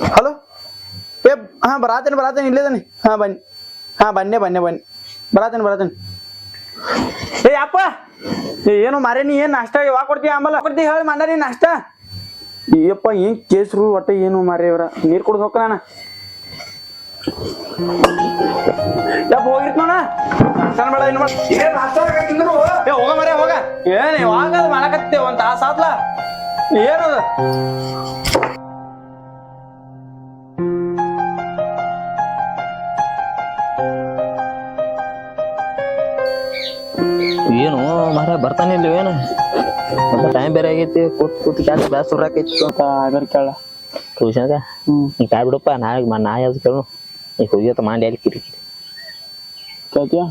Hello? ಏ, ಹಾಂ, ಬರಾತೇನೆ ಬರಾತೇನೆ ಇಲ್ಲೇದನಿ ಹಾ, ಬನ್ನಿ. ಹಾ, ಬನ್ನೆ ಬನ್ನೆ, ಬನ್ನಿ. ಬರಾತೇನೆ ಬರಾತೇನೆ. ಏ, ಅಪ್ಪ! ಏನು ಮಾರೇ, ನೀ ಏನು ನಾಷ್ಟ ಯಾವಾಗ ಕೊಡ್ತೀಯ ಆಮೇಲೆ ಕೊಡ್ತೀವಿ ಹೇಳಿ ಮಂಡ ನೀ ನಾಷ್ಟ? ಅಯ್ಯಪ್ಪ ಏನು ಕೇಸರು ಒಟ್ಟೆ ಏನು ಮಾರೇ ಇವ್ರ? ನೀರು ಕುಡ್ದು ಹೋಗ ನಾನು. ಯಪ್ಪ, ಹೋಗಿರ್ತ ನೋಡ. ನಾಷ್ಟ ಬೇಡ ಆಗತ್ತಿಂದ್ರು ಏ ಹೋಗ ಮರೆ ಹೋಗ. ಏನ್ ಯಾವಾಗ ಅದು ಮಾಡಕತ್ತೆ ಒಂದ್ ತಾಸ ಆತ್ಲ ಏನು? ಮಾರ ಬರ್ತಾನೆ ಇಲ್ಲ ಏನು? ಮತ್ತೆ ಟೈಮ್ ಬೇರೆ ಆಗೈತಿ. ಕೂತ್ ಕೂತ್ ಕ್ಯಾಸ್ ಬ್ಯಾಸ್ ಸುರಾಕೈತಿ ಅದರ ಕೇಳ. ಟ್ಯೂಷನ್ಗ? ನೀ ಕಾಯ್ ಬಿಡಪ್ಪ ನಾಳೆ ನಾ ಯಾವ್ದು ಕೇಳು. ಈಗ ಹೋಗ್ಯತ ಮಾಡಿ ಅಲ್ಲಿ ಕಿರಿಕಿರಿ. ಕೇಳ್ತೀಯ?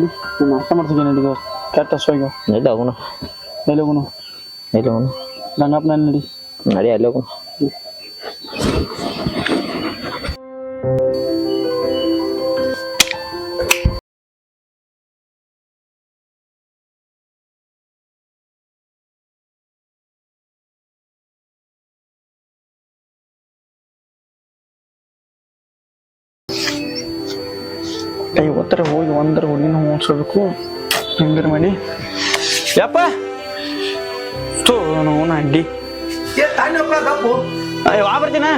ಕೇಳ್- ನಾಷ್ಟ ಮಾಡ್ತಿದ್ದೆ ನಡಿದ ಕೆಟ್ಟ ಹಸುವಾಗ ನಡಿ ಹೋಗುನು? ಎಲ್ಲಿ ಹೋಗುನು? ಎಲ್ಲಿ ಹೋಗುನು? ರಂಗಪ್ಪನ ನಡಿ? ನಡಿ ಅಲ್ಲಿ ಹೋಗುನು. ಇವತ್ತರ ಹೋಗಿ ಒಂದರ ಹುಡುಗಿನ ಓಡಿಸ್ಬೇಕು ಹೆಂಗಾರ ಮಾಡಿ. ಯಪ್ಪ! ತೋ ನಾವು ಅಡ್ಡಿ. ವಾ ಬರ್ತೀನ?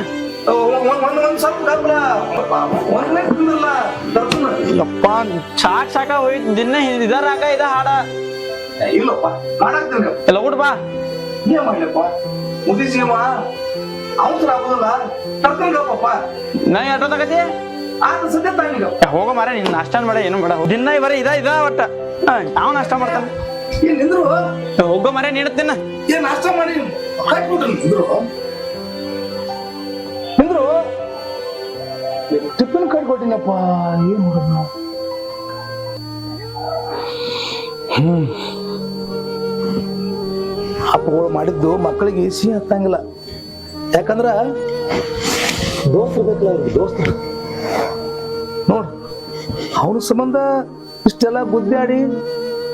ಯಪ್ಪ ಸಾಕ್ ಸಾಕ ಹೋಯ್ತು ದಿನ ಇದರಾಕ ಇದ ಹಾಡ. ಇಲ್ಲಪ್ಪ ಎಲ್ಲ ಊಟ ಬಾ. ಏನ್ ಮಾಡ್ಲಪ್ಪ ಅವಸರ ಆಗುದಿಲ್ಲ. ತರ್ಕೊಂಡಪ್ಪ ನಾ ಎಷ್ಟೋ ಹೋಗ ಮಾರ ನಿನ್ ಅಷ್ಟಾನ್ ಬೇಡ ಏನು ಬೇಡ ದಿನ ಬರೀ ಇದ ಇದ ಒಟ್ಟ. ನಾವು ನಾಷ್ಟ ಮಾಡ್ತಾನೆ? ಏನ್ ನಿಂದ್ರು? ಹೋಗೋ ಮರ ನೀಡ್ತೀನ ಏನ್ ನಾಷ್ಟ ಮಾಡಿ? ಹಾಕ್ಬಿಟ್ರಿ ನಿಂದ್ರು. ನಿಂದ್ರು? ಟಿಫಿನ್ ಕಾರ್ಡ್ ಕೊಟ್ಟಿನಪ್ಪ ಏನ್ ಮಾಡೋದು? ನಾವು ಹ್ಮ್. ಅಪ್ಪಗಳು ಮಾಡಿದ್ದು ಮಕ್ಕಳಿಗೆ ಸಿಹಿ ಹತ್ತಂಗಿಲ್ಲ ಯಾಕಂದ್ರ ದೋಸ್ತ ಬೇಕಲ್ಲ ಅವ್ರಿಗೆ ಅವನ ಸಂಬಂಧ ಇಷ್ಟೆಲ್ಲ ಗುದ್ದಾಡಿ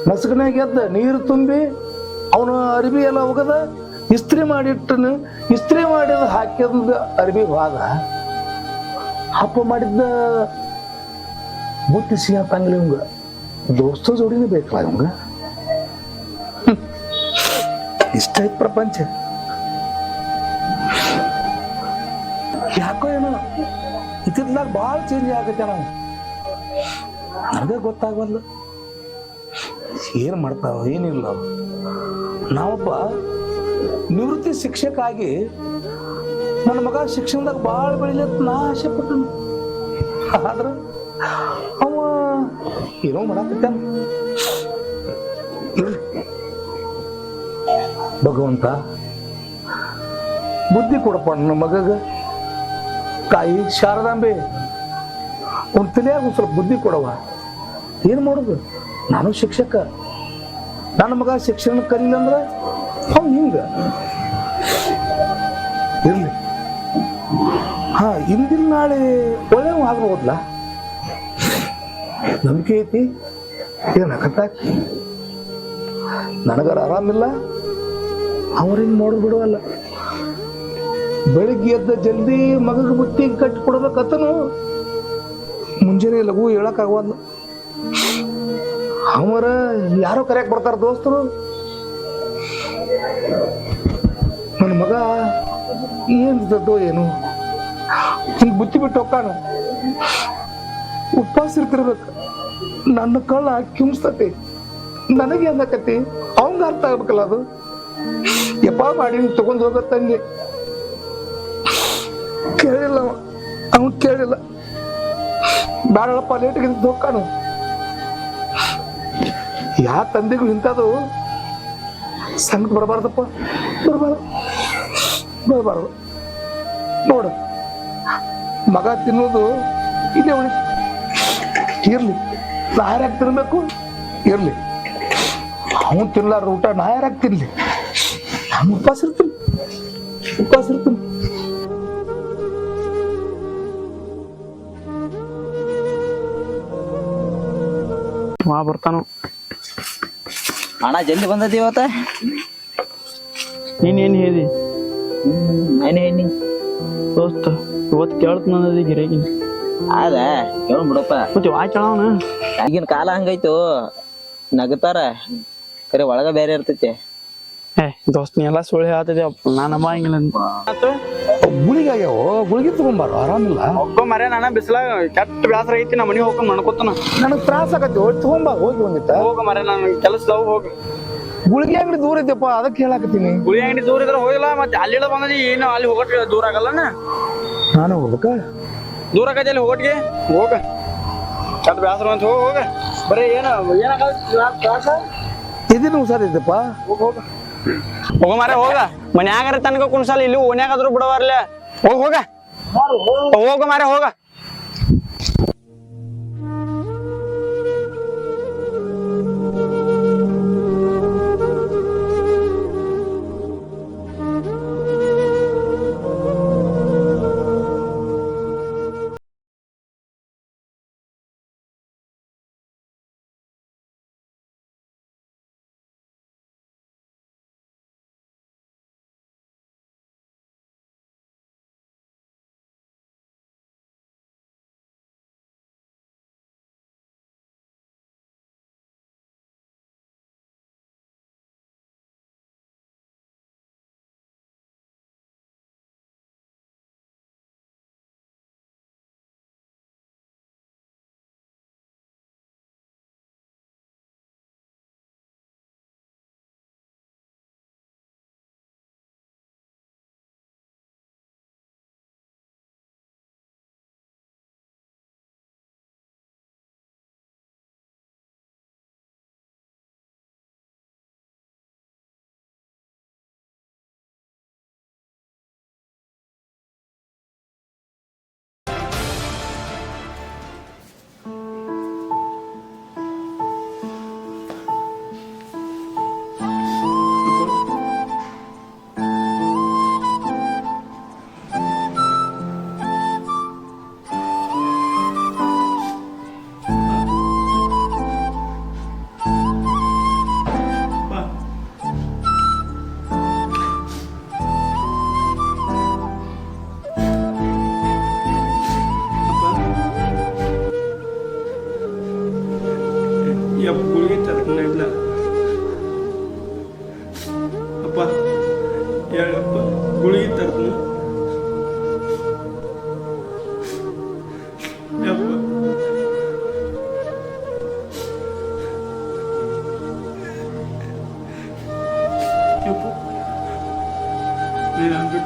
ನಸುಕನೇ ಗೆದ್ದ ನೀರು ತುಂಬಿ ಅವನ ಅರಿವಿ ಎಲ್ಲ ಹೋಗದ, ಇಸ್ತ್ರಿ ಮಾಡಿಟ್ಟನು, ಇಸ್ತ್ರಿ ಮಾಡಿದ ಹಾಕಿದ ಅರಿವಿ ಹೋದ. ಹಪ್ಪ ಮಾಡಿದ್ದ ಬುತ್ತಿ ಸಿಹ ತಂಗಲಿ ಇವಂಗ, ದೋಸ್ತ ಜೋಡಿನೇ ಬೇಕಲ್ಲ ಇವಂಗ. ಇಷ್ಟ ಐತ್ ಪ್ರಪಂಚ. ಯಾಕೋ ಏನೋ ಇತ್ತಿದ್ಲಾಗ ಭಾಳ ಚೇಂಜ್ ಆಗತ್ತೆ ನಾವು ನನಗೆ ಗೊತ್ತಾಗಲ್ಲ ಏನು ಮಾಡ್ತಾವ ಏನಿಲ್ಲ. ನಾವೊಬ್ಬ ನಿವೃತ್ತಿ ಶಿಕ್ಷಕ ಆಗಿ ನನ್ನ ಮಗ ಶಿಕ್ಷಣದಾಗ ಭಾಳ ಬೆಳಿಲಿ ಅಂತ ನಾ ಆಸೆ ಪಟ್ಟನು. ಆದ್ರ ಅವ ಏನೋ ಮಾಡಾಕತ್ತಾನ. ಭಗವಂತ, ಬುದ್ಧಿ ಕೊಡಪ್ಪ ನನ್ನ ಮಗಗ. ತಾಯಿ ಶಾರದಾಂಬೆ. ಒಂದು ತಲೆಯಾಗ ಒಂದು ಸ್ವಲ್ಪ ಬುದ್ಧಿ ಕೊಡವ ಏನು ಮಾಡೋದು? ನಾನು ಶಿಕ್ಷಕ. ನನ್ನ ಮಗ ಶಿಕ್ಷಣ ಕಲಿಲ್ಲ ಅಂದ್ರೆ ಅವ್ನು ಹಿಂಗೆ. ಇರಲಿ. ಹಾ, ಇಂದಿನ ನಾಳೆ ಒಳ್ಳೆ ಆಗ್ಬೋದ್ಲ ನಂಬಿಕೆ ಐತಿ? ಏನಕಂತ ನನಗಾರ ಆರಾಮಿಲ್ಲ? ಅವ್ರೇನು ಮಾಡೋದು ಬಿಡುವಲ್ಲ ಬೆಳಿಗ್ಗೆ ಎದ್ದ ಜಲ್ದಿ ಮಗಗೆ ಬುತ್ತಿ ಕಟ್ಟಿ ಕೊಡ್ಬೇಕತ್ತನು. ಮುಂಜಾನೆ ಲಘು ಹೇಳಕ್ಕಾಗವಲ್ಲ ಅವರ ಯಾರೋ ಕರೆಯಕ್ ಬರ್ತಾರ ದೋಸ್ತರು? ನನ್ನ ಮಗ ಏನು ದೊಡ್ಡ ಏನು. ಹಿಂಗ್ ಬುತ್ತಿ ಬಿಟ್ಟು ಹೋಗ್ತಾನ. ಉಪವಾಸ ಇರ್ತಿರ್ಬೇಕು. ನನ್ನ ಕಳ್ಳ ಕಿಮ್ಸ್ತತಿ ನನಗೆ ಅನ್ನಕತಿ ಅವಂಗ ಅರ್ಥ ಆಗ್ಬೇಕಲ್ಲ ಅದು. ಯಪ್ಪ ಮಾಡಿ ತಗೊಂಡ್ ಹೋಗತ್ತಂಗೆ ಕೇಳಿಲ್ಲ ಅವ. ಅವನ್ ಕೇಳಿಲ್ಲ. ಬ್ಯಾಡಪ್ಪ ಲೇಟಿಗೆ ಹೋಗ್ಕಾನು ಯಾ ತಂದೆಗೂ ಇಂಥದ್ದು ಸಂಕಟ ಬರಬಾರ್ದಪ್ಪ? ಬರಬಾರ್ದು. ಬರಬಾರ್ದು. ನೋಡು, ಮಗ ತಿನ್ನೋದು ಇಲ್ಲೇ ಉಳಿ. ಇರ್ಲಿ ಯಾರ್ಯಾಕೆ ತಿನ್ಬೇಕು, ಇರ್ಲಿ. ಅವನು ತಿನ್ಲಾರ ಊಟ ನಾ ತಿನ್ನಲಿ ತಿನ್ಲಿ. ನಾನು ಉಪವಾಸ ಇರ್ತೀನಿ. ಉಪವಾಸ ಇರ್ತೀನಿ. ವಾ ಬರ್ತಾನು ಅಣ್ಣ ಜಲ್ದಿ ಬಂದೈತಿ ಇವತ್ತ? ನೀನ್ ಏನ್ ಹೇಳಿ? ಹೇಳಿ? ದೋಸ್ತ ಇವತ್ತು ಕೇಳ್ತ ನನ್ನದಿ ಗಿರಗಿ ಅದ ಕೇಳ ಬಿಡಪ್ಪ. ಮತ್ತೆ ವಾ ಕೇಳವನ ಈಗಿನ ಕಾಲ ಹಂಗೈತು? ನಗತಾರ? ಕರೆ ಒಳಗ ಬೇರೆ ಇರ್ತೈತಿ. ಏ ದೋಸ್ತ್ ನೀ ಎಲ್ಲ ಸುಳ್ಳು ಹೇಳ್ತಿದ್ದೆ. ನಾನು ಅಮ್ಮ ಹಿಂಗಿಲ್ಲ ಗುಳಿಗೆ ಆಗ್ಯಾವ ಗುಳಿಗೆ ತಗೊಂಬಾರ? ಆರಾಮಿಲ್ಲ? ಒಬ್ಬ ಮರೆ ನಾನ ಬಿಸಿಲಾಗ ಕೆಟ್ಟ ಬ್ಯಾಸರ ಐತಿ ನಮ್ಮ ಮನೆ ಹೋಗಿ ಮಾಡ್ಕೊತಾನ ನನಗೆ ತ್ರಾಸ ಆಗತ್ತೆ. ಹೋಗಿ ತಗೊಂಬಾ ಹೋಗಿ ಒಂದಿತ್ತ ಹೋಗ ಮರೆ ನಾನು ಕೆಲಸದವ್ ಹೋಗಿ. ಗುಳಿಗೆ ಅಂಗಡಿ ದೂರ ಐತೆಪ್ಪ ಅದಕ್ಕೆ ಹೇಳಾಕತ್ತೀನಿ ಗುಳಿ ಅಂಗಡಿ ದೂರ ಇದ್ರೆ ಹೋಗಿಲ್ಲ ಮತ್ತೆ ಅಲ್ಲಿ ಬಂದದಿ ಏನು ಅಲ್ಲಿ ಹೋಗಟ್ ದೂರ ಆಗಲ್ಲನ ನಾನು ಹೋಗ್ಬೇಕ? ದೂರ ಆಗತ್ತೆ ಅಲ್ಲಿ ಹೋಗಟ್ಗೆ ಹೋಗ. ಕೆಟ್ಟ ಬ್ಯಾಸರ ಅಂತ ಹೋಗ ಹೋಗ. ಬರೀ ಏನ ಏನಾಗ ತ್ರಾಸ? ಇದನ್ನು ಹುಷಾರಿದ್ದಪ್ಪ ಹೋಗ ಹೋಗ. ಹೋಗ ಮಾರ ಹೋಗ. ಮನ್ಯಾಗಾರ ತನಕ ಕುಣ್ಸಲ್ಲ ಇಲ್ಲಿ ಓನ್ಯಾಗಾದ್ರೂ ಬಿಡವಾರ್ಲೆ. ಹೋಗ ಹೋಗ. ಹೋಗ ಮಾರ ಹೋಗ.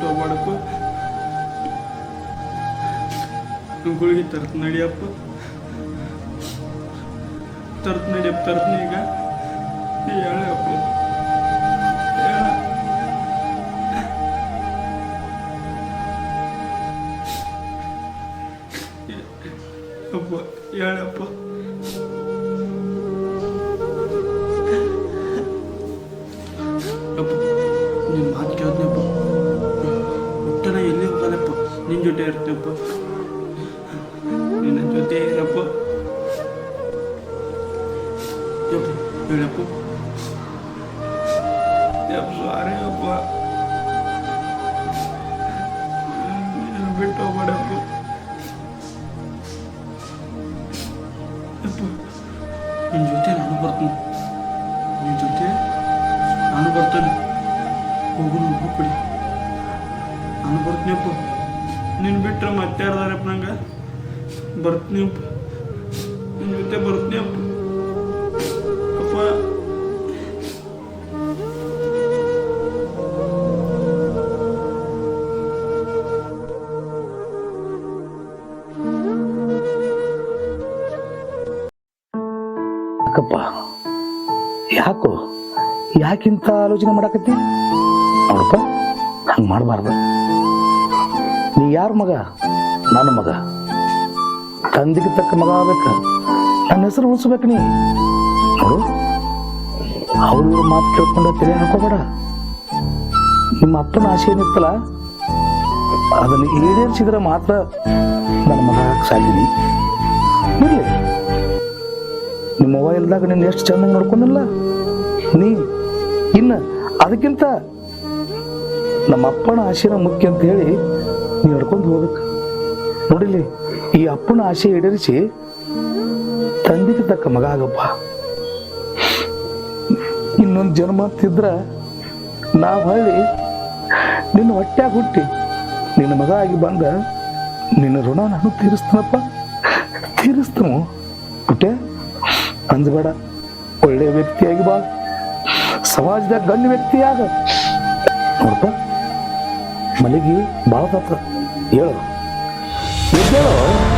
ಹೋಗ್ಬೇಡಪ್ಪ ಗುಳಿಗೆ ತರ್ತೀನಿ ನಡಿಯಪ್ಪ. ತರ್ತ್ ನಡಿಯಪ್ಪ ತರ್ತೀನಿ ಈಗ. ಹೇಳಪ್ಪ. ಹೇಳ. ಅಪ್ಪ ಹೇಳಪ್ಪ. ನಿನ್ನ ಇರಪ್ಪ ಯಪ್ಪ ಹೇಳಪ್ಪ ಸಾರಿ ಅಪ್ಪ ಬಿಟ್ಟು ಹೋಗ್ಬೇಡಪ್ಪ ನಿನ್ನ ಜೊತೆ ನಾನು ಬರ್ತೀನಿ ನಿನ್ನ ಜೊತೆ ನಾನು ಬರ್ತೇನೆ ಹೋಗು ಹೋಗು ನಾನು ಬರ್ತೀನಪ್ಪ ನೀನು ಬಿಟ್ರೆ ಮತ್ತೆ ಯಾರ್ದಾರಪ್ಪ ನಂಗೆ ಬರ್ತೀನಪ್ಪ ನಿಮ್ಮ ಜೊತೆ ಬರ್ತೀನಪ್ಪ ಅಪ್ಪ ಅಕ್ಕಪ್ಪ, ಯಾಕೋ? ಯಾಕಿಂತ ಆಲೋಚನೆ ಮಾಡಾಕತ್ತಿ? ನೋಡಪ್ಪ, ಹಂಗೆ ಮಾಡಬಾರ್ದು. ನೀ ಯಾರ ಮಗ? ನನ್ನ ಮಗ? ತಂದೆಗೆ ತಕ್ಕ ಮಗ ಆಗ್ಬೇಕ? ನನ್ನ ಹೆಸರು ಉಳಿಸ್ಬೇಕು ನೀ. ನೋಡು ಅವ್ರ ಮಾತು ಕೇಳ್ಕೊಂಡ ತಲೆ ಹಾಕೋಬೇಡ. ನಿಮ್ಮ ಅಪ್ಪನ ಆಸೆ ಏನಿತ್ತಲ್ಲ ಅದನ್ನು ಈಡೇರಿಸಿದ್ರೆ ಮಾತ್ರ ನನ್ನ ಮಗ ಸಾಧ್ಯನಿ ನಿಮ್ಮ ಅವ್ವ ಇಲ್ದಾಗ ನಿನ್ನ ಎಷ್ಟು ಚೆನ್ನಾಗಿ ನೋಡ್ಕೊಂಡಿಲ್ಲ? ನೀ, ಇನ್ನು ಅದಕ್ಕಿಂತ ನಮ್ಮ ಅಪ್ಪನ ಆಶೆನ ಮುಖ್ಯ ಅಂತ ಹೇಳಿ ನೀ ನಡ್ಕೊಂಡು ಹೋಗ್ಬೇಕು. ನೋಡಿಲಿ ಈ ಅಪ್ಪನ ಆಸೆ ಈಡೇರಿಸಿ ತಂದೆಗೆ ತಕ್ಕ ಮಗ ಆಗಪ್ಪ. ಇನ್ನೊಂದು ಜನ್ಮ ಅಂತಿದ್ರ ನಾವು ಹಳ್ಳಿ ನಿನ್ನ ಹೊಟ್ಟೆ ಹುಟ್ಟಿ, ನಿನ್ನ ಮಗ ಆಗಿ ಬಂದ ನಿನ್ನ ಋಣ ನಾನು ತೀರಿಸ್ತನಪ್ಪ. ತೀರಿಸ್ತನು? ಪುಟ್ಟೆ ಅಂಜಬೇಡ ಒಳ್ಳೆಯ ವ್ಯಕ್ತಿಯಾಗಿ ಬಾ. ಸಮಾಜದಾಗ ಗಣ್ಯ ವ್ಯಕ್ತಿಯಾಗ ನೋಡಪ್ಪ ಮಲಗಿ ಬಾಳ ಹೇಳು. 别接了